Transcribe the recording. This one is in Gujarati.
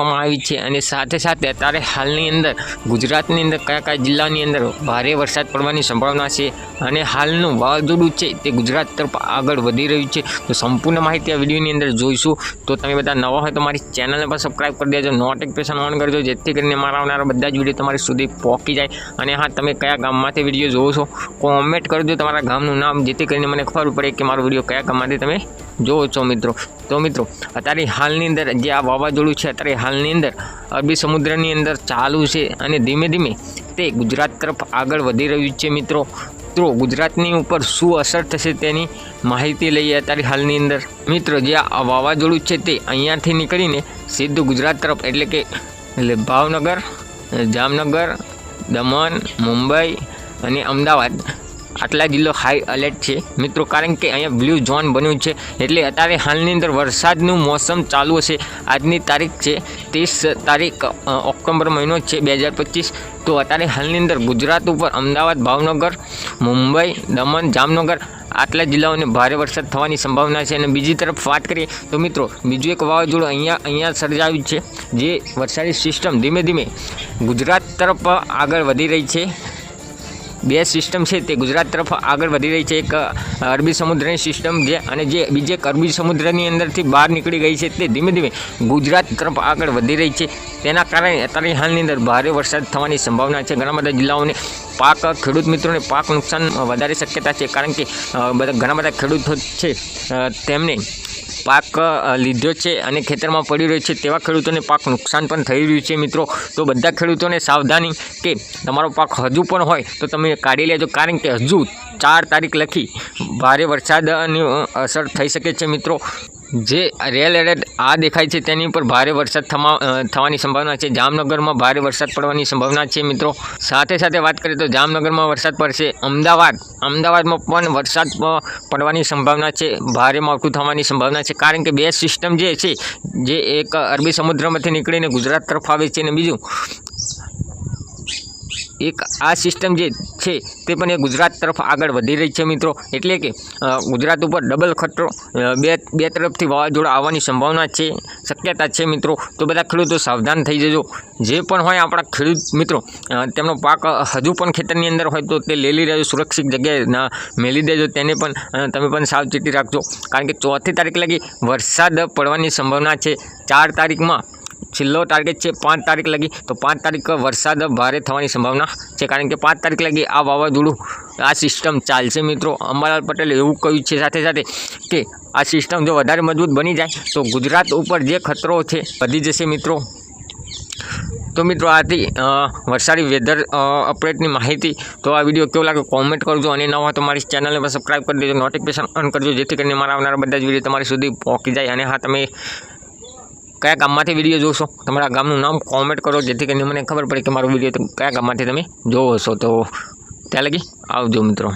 કરવામાં આવી છે અને સાથે સાથે અત્યારે હાલની અંદર ગુજરાતની અંદર કયા કયા જિલ્લાની અંદર ભારે વરસાદ પડવાની સંભાવના છે અને હાલનું વાવાઝોડું છે તે ગુજરાત તરફ આગળ વધી રહ્યું છે. તો સંપૂર્ણ માહિતી આ વિડીયોની અંદર જોઈશું. તો તમે બધા નવા હોય તો મારી ચેનલને પણ સબસ્ક્રાઈબ કરી દેજો. નોટિફિકેશન ઓન કરજો, જેથી કરીને મારા આવનારા બધા જ વીડિયો તમારી સુધી પહોંચી જાય. અને હા, તમે કયા ગામમાંથી વીડિયો જોવો છો, કોમેન્ટ કરજો તમારા ગામનું નામ, જેથી કરીને મને ખબર પડે કે મારો વીડિયો કયા ગામમાંથી તમે જોવો છો મિત્રો, તો મિત્રો, અત્યારે હાલની અંદર જે આ વાવાઝોડું છે, અત્યારે હાલની અંદર અરબી સમુદ્રની અંદર ચાલુ છે અને ધીમે ધીમે તે ગુજરાત તરફ આગળ વધી રહ્યું છે મિત્રો. તો ગુજરાતની ઉપર શું અસર થશે તેની માહિતી લઈએ અત્યારે હાલની અંદર. મિત્રો, જે આ વાવાઝોડું છે તે અહીંયાથી નીકળીને સીધું ગુજરાત તરફ, એટલે કે ભાવનગર, જામનગર, દમણ, મુંબઈ અને અમદાવાદ આટલા જિલ્લો હાઈ એલર્ટ છે. મિત્રો, કારણ કે અહીંયા બ્લુ ઝોન બન્યું છે, એટલે અત્યારે હાલની અંદર વરસાદનું મોસમ ચાલુ હશે આજની તારીખ છે ત્રીસ તારીખ ઓક્ટોબર મહિનો છે બે હજાર પચીસ. તો અત્યારે હાલની અંદર ગુજરાત ઉપર અમદાવાદ, ભાવનગર, મુંબઈ, દમણ, જામનગર આટલા જિલ્લાઓને ભારે વરસાદ થવાની સંભાવના છે. અને બીજી તરફ વાત કરીએ તો મિત્રો, બીજું એક વાવાઝોડું અહીંયા અહીંયા સર્જાયું છે, જે વરસાદી સિસ્ટમ ધીમે ધીમે ગુજરાત તરફ આગળ વધી રહી છે. બે સિસ્ટમ છે તે ગુજરાત તરફ આગળ વધી રહી છે. એક અરબી સમુદ્રની સિસ્ટમ જે અને જે બીજી અરબી સમુદ્રની અંદરથી બહાર નીકળી ગઈ છે તે ધીમે ધીમે ગુજરાત તરફ આગળ વધી રહી છે. તેના કારણે અત્યારે હાલની અંદર ભારે વરસાદ થવાની સંભાવના છે. ઘણા બધા જિલ્લાઓને પાક, ખેડૂત મિત્રોને પાક નુકસાન વધારે શક્યતા છે કારણ કે બધા ઘણા બધા ખેડૂતો છે તેમને પાક લીધો છે અને ખેતરમાં પડી રહ્યો છે તેવા ખેડૂતોને પાક નુકસાન પણ થઈ રહ્યું છે મિત્રો. તો બધા ખેડૂતોને સાવધાની કે તમારો પાક હજુ પણ હોય તો તમે કાઢી લેજો કારણ કે હજુ ચાર તારીખ લખી ભારે વરસાદની અસર થઈ શકે છે મિત્રો. જે રેલ એલર્ટ આ દેખાય છે તેની ઉપર ભારે વરસાદ થવા થવાની સંભાવના છે. જામનગરમાં ભારે વરસાદ પડવાની સંભાવના છે, મિત્રો. સાથે સાથે વાત કરીએ તો જામનગરમાં વરસાદ પડશે. અમદાવાદ, અમદાવાદમાં પણ વરસાદ પડવાની સંભાવના છે. ભારે માવઠું થવાની સંભાવના છે. કારણ કે બે સિસ્ટમ જે છે, જે એક અરબી સમુદ્રમાંથી નીકળીને ગુજરાત તરફ આવે છે અને બીજું એક આ સિસ્ટમ જે છે તે પણ એ ગુજરાત તરફ આગળ વધી રહી છે મિત્રો. એટલે કે ગુજરાત ઉપર ડબલ ખતરો બે બે તરફથી વાવાઝોડા આવવાની સંભાવના છે, શક્યતા છે મિત્રો. તો બધા ખેડૂતો સાવધાન થઈ જજો. જે પણ હોય આપણા ખેડૂત મિત્રો તેમનો પાક હજુ પણ ખેતરની અંદર હોય તો તે લેલી રહેજો સુરક્ષિત જગ્યાએ મેલી દેજો. તેને પણ તમે પણ સાવચેતી રાખજો. કારણ કે ચોથી તારીખ લગી વરસાદ પડવાની સંભાવના છે. ચાર તારીખમાં છેલ્લો ટાર્ગેટ છે પાંચ તારીખ લગી. તો પાંચ તારીખ વરસાદ ભારે થવાની સંભાવના છે કારણ કે પાંચ તારીખ લગી આ વાવાઝોડું આ સિસ્ટમ ચાલશે મિત્રો. અંબાલાલ પટેલે એવું કહ્યું છે સાથે સાથે કે આ સિસ્ટમ જો વધારે મજબૂત બની જાય તો ગુજરાત ઉપર જે ખતરો છે વધી જશે મિત્રો. તો મિત્રો આથી અ, વરસાદી વેધર અપડેટની માહિતી. તો આ વીડિયો કેવો લાગે કોમેન્ટ કરજો. અને ન હોય તો મારી ચેનલને પણ સબસ્ક્રાઈબ કરી દેજો. નોટિફિકેશન ઓન કરજો જેથી કરીને મારા આવનારા બધા જ વીડિયો તમારી સુધી પહોંચી જાય. અને હા તમે કયા ગામમાંથી વીડિયો જોશો? તમારા ગામનું નામ કોમેન્ટ કરો, જેથી કરીને મને ખબર પડે કે મારો વીડિયો કયા ગામમાંથી તમે જોવો છો. તો ત્યાં લગી આવજો મિત્રો.